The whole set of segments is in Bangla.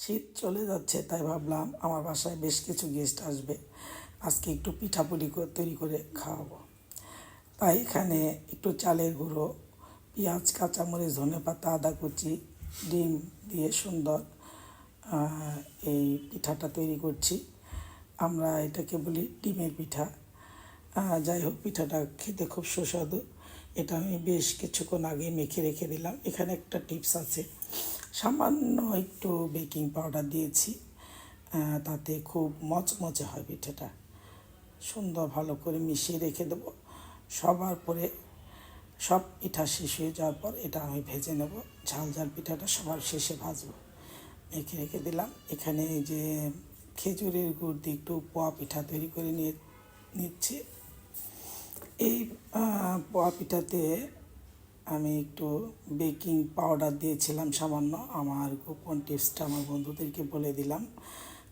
শীত চলে যাচ্ছে, তাই ভাবলাম আমার বাসায় বেশ কিছু গেস্ট আসবে। আজকে একটু পিঠাপুলি তৈরি করে খাওয়াবো। তাই এখানে একটু চালের গুঁড়ো, পেঁয়াজ, কাঁচামরিচ, ধনে পাতা, আদা কুচি, ডিম দিয়ে সুন্দর এই পিঠাটা তৈরি করছি। আমরা এটাকে বলি ডিমের পিঠা। যাই হোক, পিঠাটা খেতে খুব সুস্বাদু। এটা আমি বেশ কিছুক্ষণ আগে মেখে রেখে দিলাম। এখানে একটা টিপস আছে। সামান্য একটু বেকিং পাউডার দিয়েছি তাতে খুব মচমচে হয় পিঠাটা। সুন্দর ভালো করে মিশিয়ে রেখে দেবো। সবার পরে সব পিঠা শেষ হয়ে যাওয়ার পর এটা আমি ভেজে নেব। ঝাল ঝাল পিঠাটা সবার শেষে ভাজবো। মেখে রেখে দিলাম। এখানে যে খেজুরের গুড় দিয়ে একটু পোয়া পিঠা তৈরি করে নিয়ে, নিচ্ছি। এই পোয়া পিঠাতে আমি একটু বেকিং পাউডার দিয়েছিলাম সামান্য। আমার গোপন টিপসটা আমার বন্ধুদেরকে বলে দিলাম।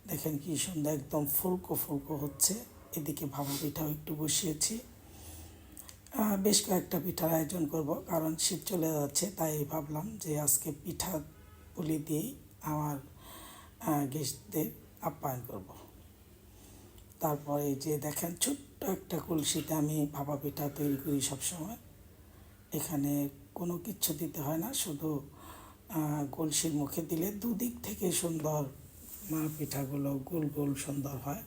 দেখেন কি সুন্দর একদম ফুলকো ফুলকো হচ্ছে। এদিকে ভাপা পিঠাও একটু বসিয়েছি। বেশ কয়েকটা পিঠার আয়োজন করব, কারণ শীত চলে যাচ্ছে, তাই ভাবলাম যে আজকে পিঠা পুলি দিয়েই আমার গেস্টদের আপ্যায়ন করব। তারপরে যে দেখেন ছোট্ট একটা কলসিতে আমি ভাপা পিঠা তৈরি করি সবসময়। এখানে কোনো কিচ্ছু দিতে হয় না, শুধু কলসির মুখে দিলে দুদিক থেকে সুন্দর, মা পিঠাগুলো গোল গোল সুন্দর হয়।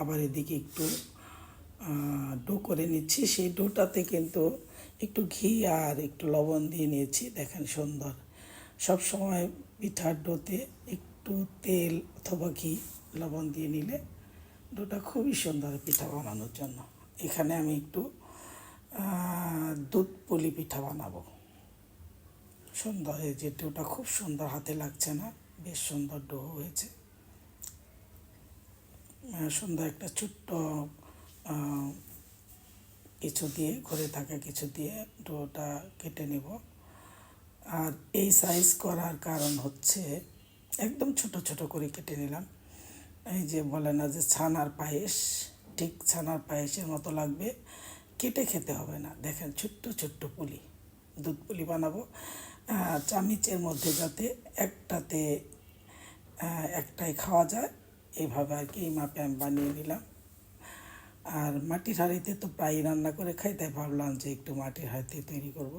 আবার এদিকে একটু ডো করে নিচ্ছি। সেই ডোটাতে কিন্তু একটু ঘি আর একটু লবণ দিয়ে নিয়েছি, দেখেন সুন্দর। সব সময় পিঠার ডোতে একটু তেল অথবা ঘি লবণ দিয়ে নিলে, ডোটা খুবই সুন্দর পিঠা বানানোর জন্য। এখানে আমি একটু দুধ পুলি পিঠা বানাবো। সুন্দর যে ডোটা খুব সুন্দর হাতে লাগছে না, বেশ সুন্দর ডো হয়েছে। সুন্দর একটা ছোট্ট কিছু দিয়ে, ঘরে থাকা কিছু দিয়ে ডোটা কেটে নেব। আর এই সাইজ করার কারণ হচ্ছে, একদম ছোট ছোট করে কেটে নিলাম। এই যে বলে না যে ছানার পায়েস, ঠিক ছানার পায়েসের মতো লাগবে। কেটে খেতে হবে না। দেখেন ছোট্ট ছোট্ট পুলি, দুধ পুলি বানাবো। চামিচের মধ্যে যাতে একটাতে একটাই খাওয়া যায়। এইভাবে আর কি এই মাপে আমি বানিয়ে নিলাম। আর মাটির হাঁড়িতে তো প্রায়ই রান্না করে খাই, তাই ভাবলাম যে একটু মাটির হাঁড়িতে তৈরি করব।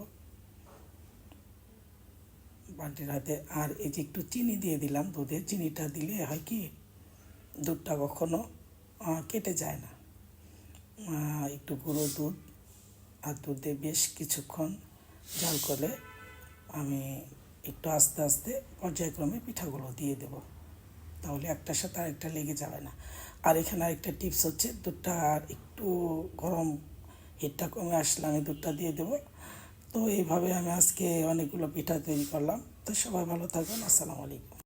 মাটির হাতে আর এই যে একটু চিনি দিয়ে দিলাম দুধে। চিনিটা দিলে হয় কি, দুধটা কখনো কেটে যায় না। একটু গুঁড়ো দুধ আর দুধে বেশ কিছুক্ষণ জাল করলে আমি একটু আস্তে আস্তে পর্যায়ক্রমে পিঠাগুলো দিয়ে দেব। তাহলে একটার সাথে আরেকটা লেগে যাবে না। আর এখানে আরেকটা টিপস হচ্ছে, দুধটা আর একটু গরম হিটটা কমে আসলে আমি দুধটা দিয়ে দেবো। তো এইভাবে আমি আজকে অনেকগুলো পিঠা তৈরি করলাম। তো সবাই ভালো থাকবেন। আসসালামু আলাইকুম।